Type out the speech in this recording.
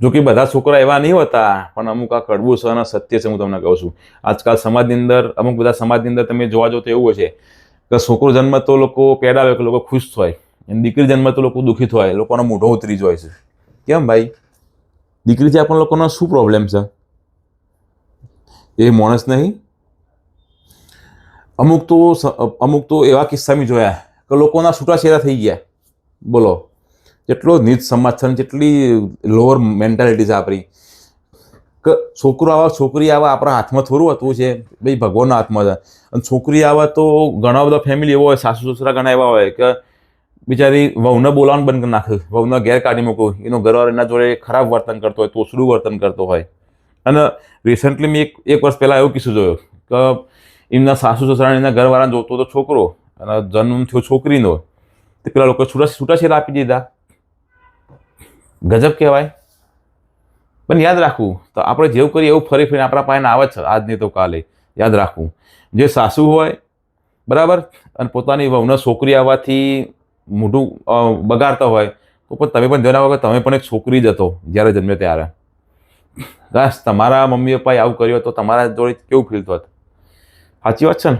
જો કે બધા છોકરા એવા નહીં હોતા, પણ અમુક આ કડવું છે અને સત્ય છે હું તમને કહું છું. આજકાલ સમાજની અંદર, અમુક બધા સમાજની અંદર તમે જોવા જાઓ તો એવું છે કે છોકરો જન્મ તો લોકો પેડા હોય કે લોકો ખુશ થાય અને દીકરી જન્મ તો લોકો દુઃખી થાય, લોકોનો મોઢો ઉતરી જાય છે. કેમ ભાઈ? દીકરી છે પણ લોકોનો શું પ્રોબ્લેમ છે? એ માણસ નહીં. અમુક તો અમુક તો એવા કિસ્સા મેં જોયા કે લોકોના છૂટાછેડા થઈ ગયા. બોલો. જેટલો નીચ સમાજ જેટલી લોઅર મેન્ટાલિટી છે આપણી. કે છોકરો આવા, છોકરી આવા આપણા હાથમાં થોડું હતું છે. ભાઈ, ભગવાનના હાથમાં છે અને છોકરી આવા તો ઘણા બધા ફેમિલી એવો હોય, સાસુ, સસરા ઘણા એવા હોય કે બિચારી વહુને બોલાવવાનું બંધ કરી નાખે. વહુને ઘેર કાઢી એનો ઘરવાળો એના જોડે ખરાબ વર્તન કરતો હોય, તોછડું વર્તન કરતો હોય. અને રિસન્ટલી મેં એક એક વર્ષ પહેલાં એવું કિસ્સો જોયો કે એમના સાસુ, સસરાને એના ઘરવાળાને જોતો હતો છોકરો અને જન્મ થયો છોકરીનો. તે પેલા લોકો છૂટા, છૂટાછેડા આપી દીધા. ગજબ કહેવાય. પણ યાદ રાખવું, તો આપણે જેવું કરીએ એવું ફરી ફરીને આપણા પાસે આવે છે. આજ નહીં તો કાલે. યાદ રાખવું. જે સાસુ હોય, બરાબર? અને પોતાની વહુને છોકરી આવવાથી મોઢું બગાડતા હોય, તો પણ તમે પણ જણાવો કે તમે પણ એક છોકરી જ હતો જ્યારે જન્મે ત્યારે. બસ તમારા મમ્મી પપ્પાએ આવું કર્યું તો તમારા જોડે કેવું ફીલ થતું સાચી વાત છે ને?